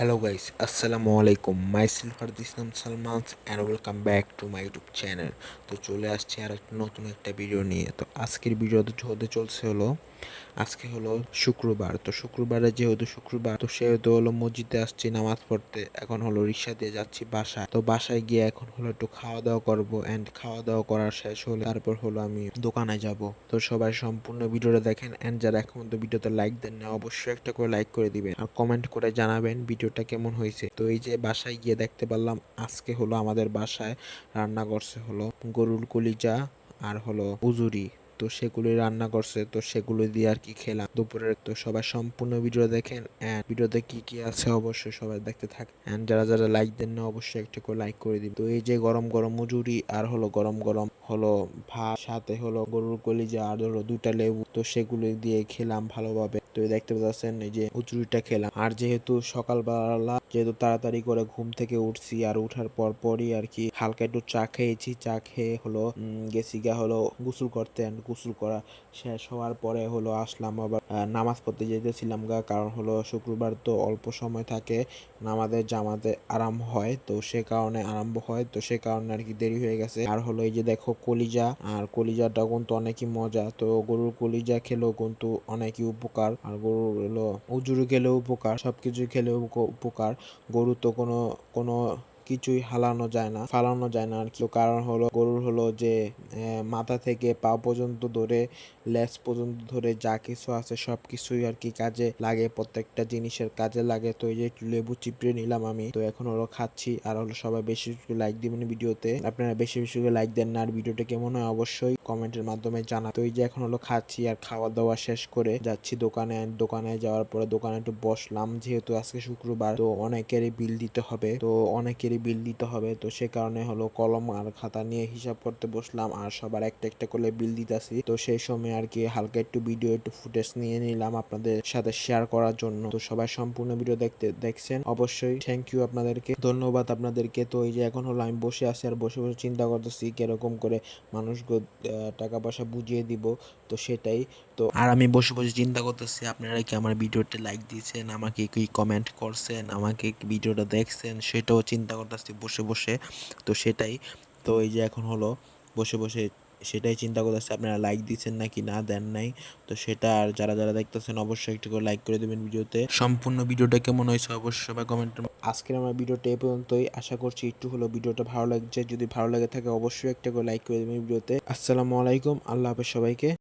Hello guys, Assalamu alaikum. Myself Islam Salman and welcome back to my YouTube channel. তো চলে আসছি আর একটা নতুন একটা ভিডিও নিয়ে তো আজকের ভিডিওতে হতে চলছে হলো আজকে হলো শুক্রবার। তো শুক্রবারে যেহেতু শুক্রবার, তো সেহেতু হলো মসজিদে আসছি, নামাজ পড়তে। এখন হলো রিক্সা দিয়ে যাচ্ছি বাসায়। তো বাসায় গিয়ে এখন হলো একটু খাওয়া দাওয়া করব অ্যান্ড খাওয়া দাওয়া করার শেষ হলে তারপর হলো আমি দোকানে যাব। তো সবাই সম্পূর্ণ ভিডিওটা দেখেন অ্যান্ড যারা এখন তো ভিডিওতে লাইক দেন না অবশ্যই একটা করে লাইক করে দিবেন। আর কমেন্ট করে জানাবেন ভিডিওটা কেমন হয়েছে। তো এই যে বাসায় গিয়ে দেখতে পারলাম, আজকে হলো আমাদের বাসায় রান্না করছে হলো গরুর কলিজা আর হলো উজুরি তো সেগুলি রান্না করছে, তো সেগুলো দিয়ে আর কি খেলাম। দুপুরের তো সবাই সম্পূর্ণ ভিডিও দেখেন অ্যান্ড ভিডিওতে কি কি আছে অবশ্যই সবাই দেখতে থাকেন অ্যান্ড যারা যারা লাইক দেন না অবশ্যই একটা করে লাইক করে দিন তো এই যে গরম গরম মজুরি, আর হলো গরম গরম হলো ভাত, সাথে হলো গরুর কলিজা, আর হলো দুইটা লেবু, তো সেগুলো দিয়ে খেলাম ভালোভাবে। তো দেখতে পাচ্ছেন এই যে উচুরিটা খেলাম। আর যেহেতু সকালবেলা যেহেতু তাড়াতাড়ি করে ঘুম থেকে উঠছি আর উঠার পর পরই আর কি হালকা একটু চা খেয়েছি। চা খেয়ে হলো গেছি গা হলো গোসল করতে and গোসল করা শেষ হওয়ার পরে হলো আসলাম আবার নামাজ পড়তে যেতেছিলাম গা। কারণ হলো শুক্রবার তো অল্প সময় থাকে, নামাজের জামাতে আরাম হয়, তো সে কারণে আরম্ভ হয়, তো সে কারণে আর কি দেরি হয়ে গেছে। আর হলো এই যে দেখো কলিজা, আর কলিজাটা কিন্তু অনেকই মজা। তো গরুর কলিজা খেলেও কিন্তু অনেকই উপকার, আর গরুর হলো উজুরি খেলেও উপকার, সবকিছু খেলেও উপ- উপকার। গরু তো কোনো কোনো কিছুই হালানো যায় না, ফালানো যায় না আর কি কারণ হলো, গরুর হলো যে মাথা থেকে পা পর্যন্ত ধরে, লেজ পর্যন্ত ধরে যা কিছু আছে সব কিছুই আর কি কাজে লাগে, প্রত্যেকটা জিনিসের কাজে লাগে। তো এই যে লেবু চিপড়ে নিলাম আমি, তো এখন হলো খাচ্ছি। আর হলো সবাই বেশি বেশি লাইক দিবেন ভিডিওতে। আপনারা বেশি বেশি লাইক দেন না, আর ভিডিওটা কেমন হয় অবশ্যই কমেন্টের মাধ্যমে জানা তো এই যে এখন হলো খাচ্ছি আর খাওয়া দাওয়া শেষ করে যাচ্ছি দোকানে। দোকানে যাওয়ার পরে দোকানে একটু বসলাম, যেহেতু আজকে শুক্রবার, তো অনেকেরই বিল দিতে হবে। তো অনেকেরই বিল দিতে হবে। তো সে কারণে হলো কলম আর খাতা নিয়ে হিসাব করতে বসলাম আর সবার একটা একটা করে বিল দিতেছি। তো সেই সময় আর কি হালকা একটু ভিডিও একটু ফুটেজ নিয়ে নিলাম আপনাদের সাথে শেয়ার করার জন্য। তো সবাই সম্পূর্ণ ভিডিও দেখতে দেখছেন। অবশ্যই থ্যাংক ইউ আপনাদেরকে। ধন্যবাদ আপনাদেরকে। তো এই যে এখন হলো আমি বসে আছি আর বসে বসে চিন্তা করতেছি কীরকম করে মানুষকে টাকা পয়সা বুঝিয়ে দিব। তো সেটাই তো আর আমি বসে বসে চিন্তা করতেছি, আপনারা কি আমার ভিডিওতে লাইক দিয়েছেন, আমাকে কি কমেন্ট করছেন, আমাকে ভিডিওটা দেখছেন, সেটাও চিন্তা করতেছি বসে বসে। তো সেটাই, তো এই যে এখন হলো, বসে বসে সেটাই চিন্তা করতেছি, আপনারা লাইক দিচ্ছেন নাকি না, দেন নাই। তো সেটা আর যারা যারা দেখতেছেন, অবশ্যই একটু করে লাইক করে দেবেন ভিডিওতে। সম্পূর্ণ ভিডিওটা কেমন হয়েছে অবশ্যই সবাই কমেন্ট আজকের আমার ভিডিওটা এই পর্যন্তই। আশা করছি একটু হলো ভিডিওটা ভালো লাগছে। যদি ভালো লাগে থাকে, অবশ্যই একটা করে লাইক করে দেবেন ভিডিওতে। আসসালামু আলাইকুম, আল্লাহ হাফেজ সবাইকে।